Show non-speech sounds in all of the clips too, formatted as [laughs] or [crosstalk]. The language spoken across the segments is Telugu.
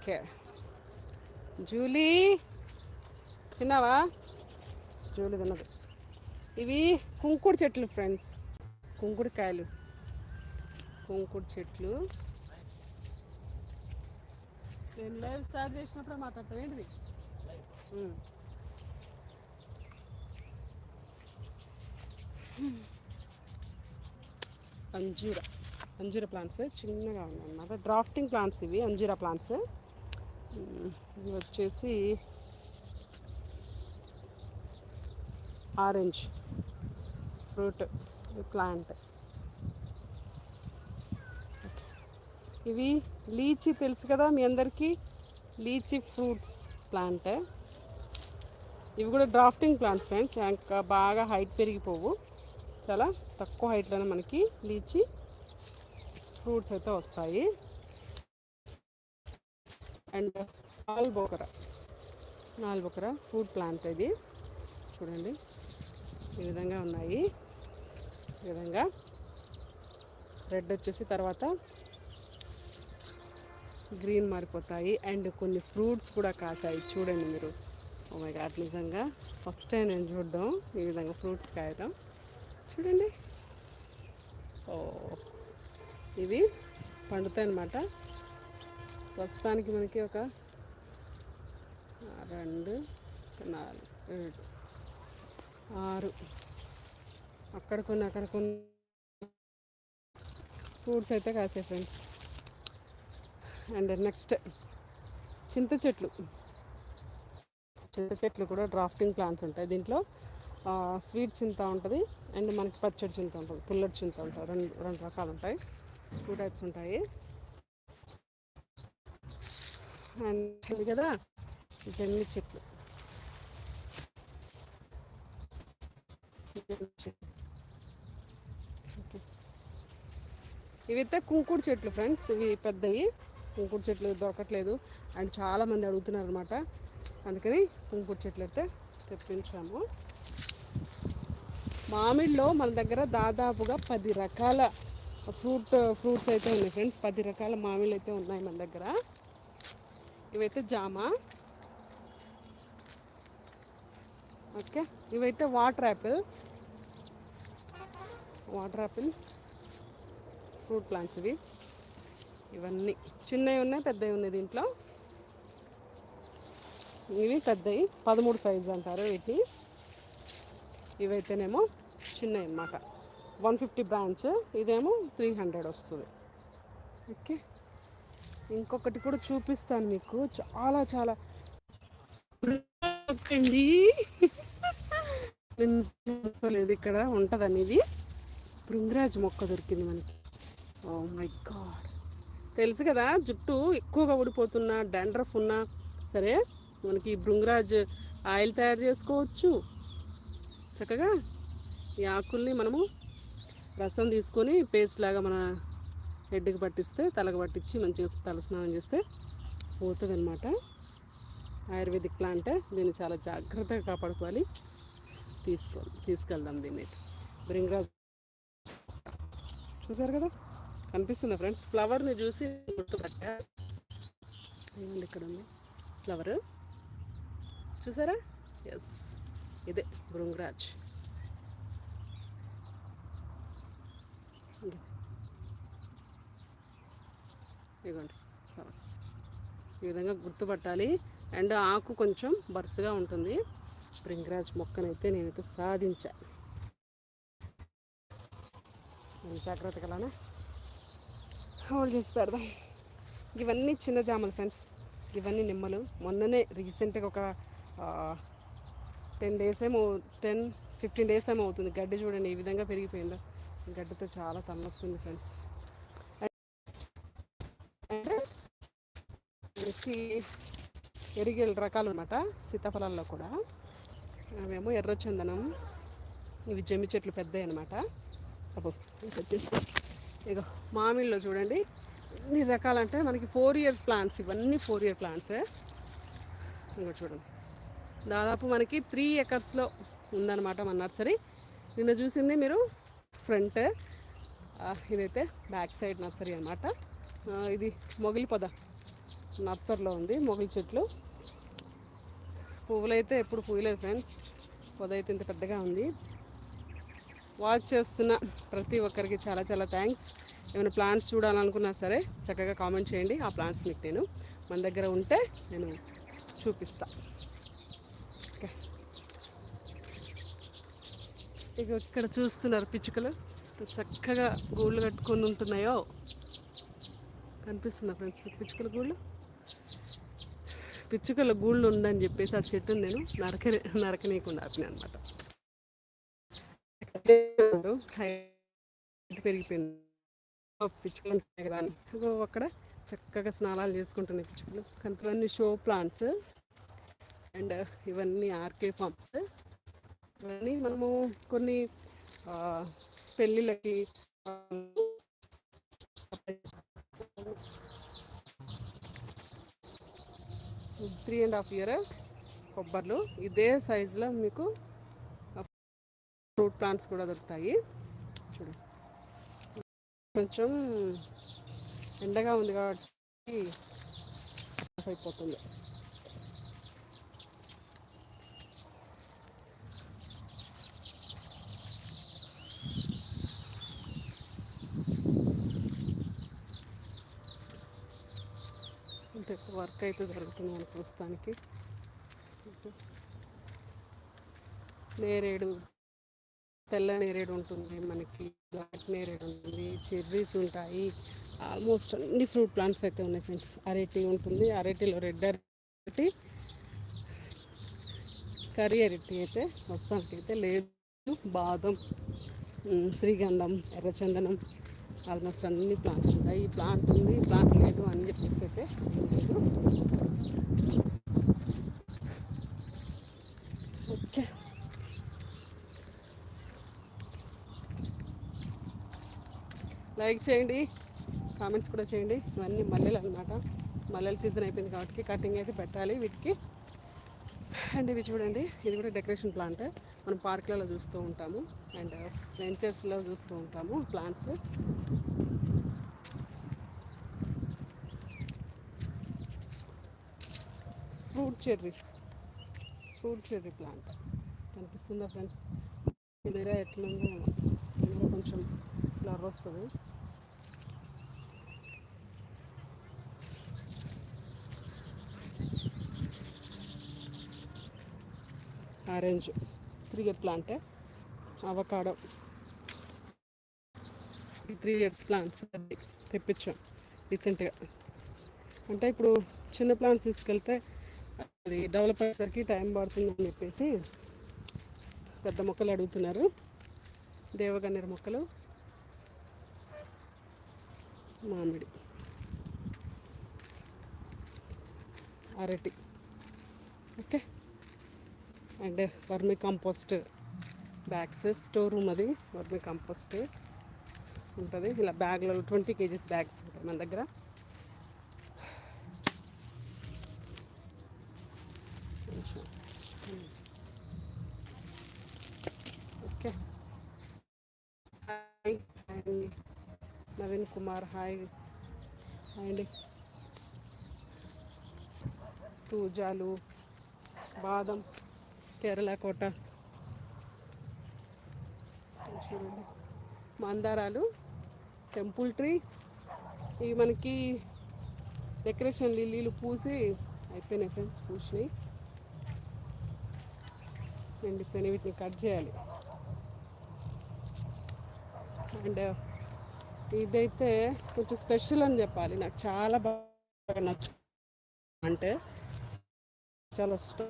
ఓకే. జూలీ తిన్నావా? జూలీ తిన్నది. ఇవి కుంకుడు చెట్లు ఫ్రెండ్స్. కుంకుడుకాయలు. కుంకుడు చెట్లు. నేను లైవ్ స్టార్ట్ చేసినప్పుడు మాట్లాడతాం ఏంటిది? అంజూర. అంజూర ప్లాంట్స్ చిన్నగా ఉన్నాయి అన్నమాట. డ్రాఫ్టింగ్ ప్లాంట్స్ ఇవి అంజూర ప్లాంట్స్. ఇది వచ్చేసి ఆరెంజ్ ఫ్రూట్ ప్లాంట్. ఇవి లీచీ తెలుసు కదా మీ అందరికీ? Lychee fruits plant. ఇవి కూడా డ్రాఫ్టింగ్ ప్లాంట్స్ ఫ్రెండ్స్. ఇంకా బాగా హైట్ పెరిగిపోవు. చాలా తక్కువ హైట్లోనే మనకి లీచీ ఫ్రూట్స్ అయితే వస్తాయి. అండ్ నాల్బోకర నాల్బోకర ఫ్రూట్ ప్లాంట్ ఇది. చూడండి ఈ విధంగా ఉన్నాయి. ఈ విధంగా రెడ్ వచ్చేసి తర్వాత గ్రీన్ మారిపోతాయి. అండ్ కొన్ని ఫ్రూట్స్ కూడా కాసాయి. చూడండి మీరు. ఓ మై గాడ్ నిజంగా ఫస్ట్ టైం నేను చూడడం ఈ విధంగా ఫ్రూట్స్ కాయడం. చూడండి. ఓ ఇవి పండుతాయి అన్నమాట. ప్రస్తుతానికి మనకి ఒక రెండు నాలుగు ఏడు ఆరు. అక్కడ కొన్ని అక్కడ కొన్ని ఫ్రూట్స్ అయితే కాసే ఫ్రెండ్స్. అండ్ నెక్స్ట్ చింత చెట్లు. చింత చెట్లు కూడా డ్రాఫ్టింగ్ ప్లాంట్స్ ఉంటాయి. దీంట్లో స్వీట్ చింత ఉంటుంది. అండ్ మనకి పచ్చడి చింత ఉంటుంది. పుల్లటి చింత ఉంటుంది. రెండు రెండు రకాలు ఉంటాయి. టూ టైప్స్ ఉంటాయి. అండ్ కదా? జమ్మి చెట్లు ఇవైతే కుంకుడు చెట్లు ఫ్రెండ్స్. ఇవి పెద్దవి. కుంకుడు చెట్లు దొరకట్లేదు. అండ్ చాలామంది అడుగుతున్నారు అనమాట అందుకని కుంకుడు చెట్లు అయితే తెప్పించాము. మామిడిలో మన దగ్గర దాదాపుగా పది రకాల ఫ్రూట్ ఫ్రూట్స్ అయితే ఉన్నాయి ఫ్రెండ్స్. పది రకాల మామిళ్ళు అయితే ఉన్నాయి మన దగ్గర. ఇవైతే జామ. ఓకే ఇవైతే water apple. Water apple fruit plants ఇవి. ఇవన్నీ. చిన్నవి ఉన్నాయి పెద్దవి ఉన్నాయి దీంట్లో. ఇవి పెద్దవి పదమూడు సైజు అంటారు వీటి ఇవైతేనేమో చిన్నవి అన్నమాట. వన్ ఫిఫ్టీ బ్రాంచ్ ఇదేమో త్రీ హండ్రెడ్ వస్తుంది. ఓకే. ఇంకొకటి కూడా చూపిస్తాను మీకు. చాలా చాలా. అండి లేదు ఇక్కడ ఉంటుంది అనేది భృంగరాజ్ మొక్క దొరికింది మనకి. Oh my god. తెలుసు కదా జుట్టు ఎక్కువగా ఊడిపోతున్నా డాండ్రఫ్ ఉన్నా సరే మనకి భృంగరాజ్ ఆయిల్ తయారు చేసుకోవచ్చు. చక్కగా ఈ ఆకుల్ని మనము రసం తీసుకొని పేస్ట్ లాగా మన హెడ్కి పట్టిస్తే తలకు పట్టించి మంచిగా తల స్నానం చేస్తే పోతుంది అనమాట ఆయుర్వేదిక్ ప్లాంట్ దీన్ని చాలా జాగ్రత్తగా కాపాడుకోవాలి. తీసుకో తీసుకెళ్దాం దీన్ని. బ్రింగ్రాజ్. చూసారు కదా? కనిపిస్తుందా ఫ్రెండ్స్? ఫ్లవర్ని చూసి గుర్తుపట్టా. ఇక్కడ ఉంది? ఫ్లవర్? చూసారా? ఎస్. ఇదే బృంగరాజ్ ఇదిగోండి. ఫ్లవర్స్ ఈ విధంగా గుర్తుపట్టాలి. అండ్ ఆకు కొంచెం బరుసుగా ఉంటుంది. భృంగరాజ్ మొక్కనైతే నేనైతే సాధించా. నేను జాగ్రత్తగా హోల్డ్ చేసి పెడదాం. ఇవన్నీ చిన్న జామలు ఫ్రెండ్స్ ఇవన్నీ నిమ్మలు. మొన్ననే రీసెంట్గా ఒక టెన్ డేస్ ఏమో టెన్ ఫిఫ్టీన్ డేస్ ఏమో అవుతుంది. గడ్డి చూడండి ఈ విధంగా పెరిగిపోయిందో? గడ్డితో చాలా తలనొస్తుంది ఫ్రెండ్స్ మనకి ఎరిగేల రకాలు అనమాట సీతాఫలాల్లో కూడా. అవేమో ఎర్రచందనం ఇవి జమ్మి చెట్లు పెద్దవి అనమాట అబ్బో ఇది వచ్చేసి ఇక మామిడిలో చూడండి. ఎన్ని రకాలంటే మనకి ఫోర్ ఇయర్ ప్లాంట్స్ ఇవన్నీ ఫోర్ ఇయర్ ప్లాంట్సే ఇంకా చూడండి. దాదాపు మనకి త్రీ ఎకర్స్లో ఉందన్నమాట మన నర్సరీ. నిన్న చూసింది మీరు ఫ్రంట్ ఇదైతే బ్యాక్ సైడ్ నర్సరీ అనమాట ఇది మొగిలి పొద. నర్సరీలో ఉంది మొగలి చెట్లు. పువ్వులు అయితే ఎప్పుడు పూయలేదు ఫ్రెండ్స్. పొదైతే ఇంత పెద్దగా ఉంది. వాచ్ చేస్తున్న ప్రతి ఒక్కరికి చాలా చాలా థ్యాంక్స్. ఏమైనా ప్లాంట్స్ చూడాలనుకున్నా సరే చక్కగా కామెంట్ చేయండి. ఆ ప్లాంట్స్ మీకు నేను మన దగ్గర ఉంటే నేను చూపిస్తా. ఓకే. ఇక ఇక్కడ చూస్తున్నారు పిచ్చుకలు. చక్కగా గూళ్ళు కట్టుకొని ఉంటున్నాయో. కనిపిస్తుందా ఫ్రెండ్స్ మీకు పిచ్చుకల గూళ్ళు? పిచ్చుకల గూళ్ళు ఉందని చెప్పేసి ఆ చెట్టును నేను నరక నరకనీయకుండా ఆపిన అనమాట హైట్ పెరిగిపోయింది. పిచ్చుకలు కదా అని. అక్కడ చక్కగా స్నానాలు చేసుకుంటున్నాయి పిచ్చుకలు. కనుక ఇవన్నీ షో ప్లాంట్స్ అండ్ ఇవన్నీ ఆర్కే ఫామ్స్ ఇవన్నీ మనము కొన్ని పెళ్ళిళ్ళకి త్రీ అండ్ హాఫ్ ఇయర్ కొబ్బర్లు. ఇదే సైజులో మీకు ఫ్రూట్ ప్లాంట్స్ కూడా దొరుకుతాయి. చూడు. కొంచెం ఎండగా ఉంది కాబట్టి అయిపోతుంది అంటే వర్క్ అయితే జరుగుతున్నాను చూస్తానికి ప్రస్తుతానికి నేరేడు తెల్ల నేరేడు ఉంటుంది మనకి బ్లాక్ నేరేడు ఉంటుంది చెర్రీస్ ఉంటాయి. ఆల్మోస్ట్ అన్ని ఫ్రూట్ ప్లాంట్స్ అయితే ఉన్నాయి ఫ్రెండ్స్. అరటి ఉంటుంది అరటిలో రెడ్ అరటి కర్రీ అరటి అయితే ప్రస్తుతానికి అయితే లేదు. బాదం శ్రీగంధం ఎర్రచందనం ఆల్మోస్ట్ అన్ని ప్లాంట్స్ ఉంటాయి. ఈ ప్లాంట్ ఉంది ఈ ప్లాంట్ లేదు అని చెప్పేసి అయితే లేదు. ఓకే. లైక్ చేయండి కామెంట్స్ కూడా చేయండి. ఇవన్నీ మల్లెలు అనమాట మల్లెల సీజన్ అయిపోయింది కాబట్టి కటింగ్ అయితే పెట్టాలి వీటికి. అండ్ ఇవి చూడండి ఇది కూడా డెకరేషన్ ప్లాంట్. మనం పార్క్లలో చూస్తూ ఉంటాము. అండ్ వెంచర్స్లో చూస్తూ ఉంటాము plants. Fruit cherry. Fruit cherry plant. కనిపిస్తుందా ఫ్రెండ్స్? కెమెరా ఎట్లుందో ఇంకా కొంచెం ఫ్లవర్ వస్తుంది. Orange. Three year plant? Avocado. Three years plants తెప్పించాం రీసెంట్గా. అంటే ఇప్పుడు చిన్న ప్లాంట్స్ తీసుకెళ్తే అది డెవలప్ అయ్యేసరికి టైం పడుతుందని చెప్పేసి పెద్ద మొక్కలు అడుగుతున్నారు. దేవగన్నేరు మొక్కలు. మామిడి. అరటి. Okay? And vermicompost bags store room అది వర్మి కంపోస్ట్ ఉంటుంది. ఇలా బ్యాగ్లో ట్వంటీ కేజీస్ బ్యాగ్స్ ఉంటాయి మన దగ్గర. Okay. Hi Naveen Kumar hi hi. అండి తూజాలు బాదం. కేరళ కోట. చూడండి. మందారాలు టెంపుల్ ట్రీ. ఇవి మనకి డెకరేషన్ లిల్లీలు పూసి అయిపోయినాయి ఫ్రెండ్స్ పూసినాయి. ఎండిపోయినాయి వీటిని కట్ చేయాలి. అండ్ ఇదైతే కొంచెం స్పెషల్ అని చెప్పాలి. నాకు చాలా బాగా నచ్చు అంటే చాలా ఇష్టం.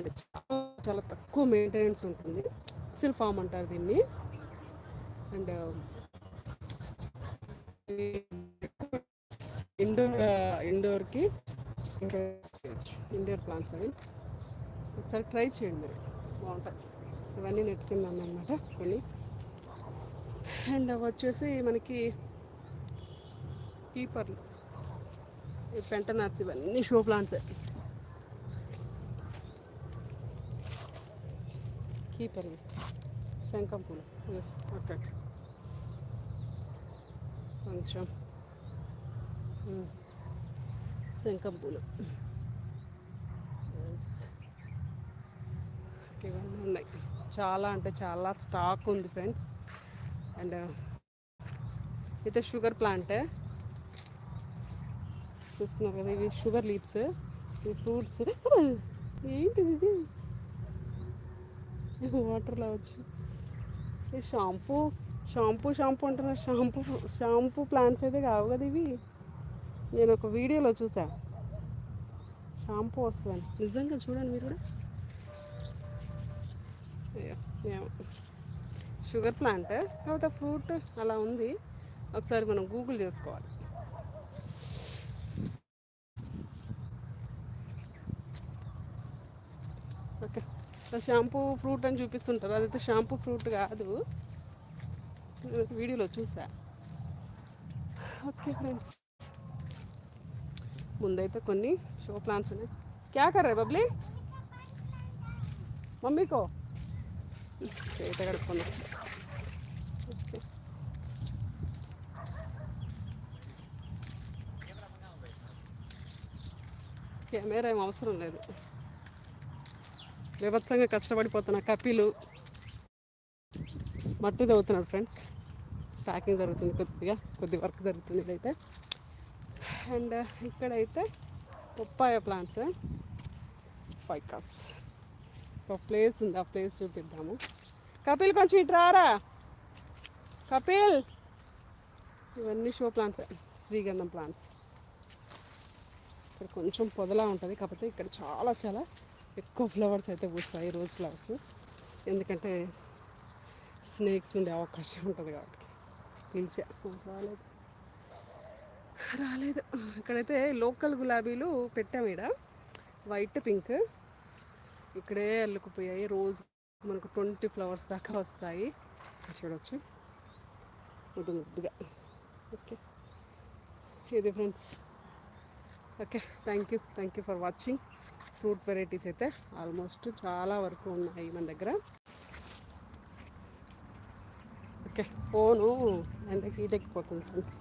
అంటే చాలా చాలా తక్కువ మెయింటెనెన్స్ ఉంటుంది. సిల్ ఫామ్ అంటారు దీన్ని. అండ్ ఇండోర్ ఇండోర్కి ఇండోర్ ప్లాంట్స్ అవి. ఒకసారి ట్రై చేయండి మీరు. బాగుంటుంది ఇవన్నీ నెట్టుకున్నాను అనమాట కొన్ని అండ్ అవి వచ్చేసి మనకి కీపర్లు. పెంట నట్స్ ఇవన్నీ షో ప్లాంట్స్. కీపర్లు శంఖం పూలు అక్కడ ఓకే కొంచెం శంఖం పూలు ఇవన్నీ ఉన్నాయి చాలా అంటే చాలా స్టాక్ ఉంది ఫ్రెండ్స్ అండ్ అయితే షుగర్ ప్లాంటే చూస్తున్నారు కదా ఇవి షుగర్ లీవ్స్ ఈ ఫ్రూట్స్ [laughs] ఏంటిది ఇది? వాటర్లో వచ్చి ఈ షాంపూ షాంపూ షాంపూ అంటున్నారు షాంపూ షాంపూ ప్లాంట్స్ అయితే కావు కదా ఇవి. నేను ఒక వీడియోలో చూసా. షాంపూ వస్తుందని. నిజంగా చూడండి మీరు కూడా. ఏమో. షుగర్ ప్లాంట్ కాకపోతే ఫ్రూట్ అలా ఉంది. ఒకసారి మనం గూగుల్ చేసుకోవాలి ఓకే షాంపూ ఫ్రూట్ అని చూపిస్తుంటారు. అదైతే షాంపూ ఫ్రూట్ కాదు. నేను వీడియోలో చూసా. Okay friends. ముందైతే కొన్ని షో ప్లాంట్స్ ఉన్నాయి. క్యా కర్రే బబ్లీ? మమ్మీకో చేత కడుక్కున్నా ఓకే. కెమెరా ఏం అవసరం లేదు. విభత్సంగా కష్టపడిపోతున్న కపిలు మట్టి తవ్వుతున్నాడు ఫ్రెండ్స్. ప్యాకింగ్ జరుగుతుంది కొద్దిగా కొద్ది వర్క్ జరుగుతుంది ఇదైతే. అండ్ uh, ఇక్కడైతే పప్పాయ ప్లాంట్స్ ఫైకాస్ uh, ఒక ప్లేస్ ఉంది ఆ ప్లేస్ చూపిద్దాము. కపిల్ కొంచెం ఇటు రారా? కపిల్! ఇవన్నీ షో ప్లాంట్స్ uh, శ్రీగంధం ప్లాంట్స్ ఇక్కడ కొంచెం పొదలా ఉంటుంది కాకపోతే ఇక్కడ చాలా చాలా ఎక్కువ ఫ్లవర్స్ అయితే పూస్తాయి రోజ్ ఫ్లవర్స్. ఎందుకంటే స్నేక్స్ ఉండే అవకాశం ఉంటుంది కాబట్టి. పిలిచా రాలేదు. రాలేదు. ఇక్కడైతే లోకల్ గులాబీలు పెట్టాము ఇక్కడ వైట్ పింక్. ఇక్కడే అల్లుకుపోయాయి. రోజు మనకు ట్వంటీ ఫ్లవర్స్ దాకా వస్తాయి. చూడవచ్చు ముద్దు ముద్దుగా ఓకే. ఇది friends. Okay. Thank you thank you for watching. Fruit varieties అయితే ఆల్మోస్ట్ చాలా వరకు ఉన్నాయి మన దగ్గర. ఓకే ఫోను ఎంత హీట్ ఎక్కిపోతుంది ఫ్రెండ్స్.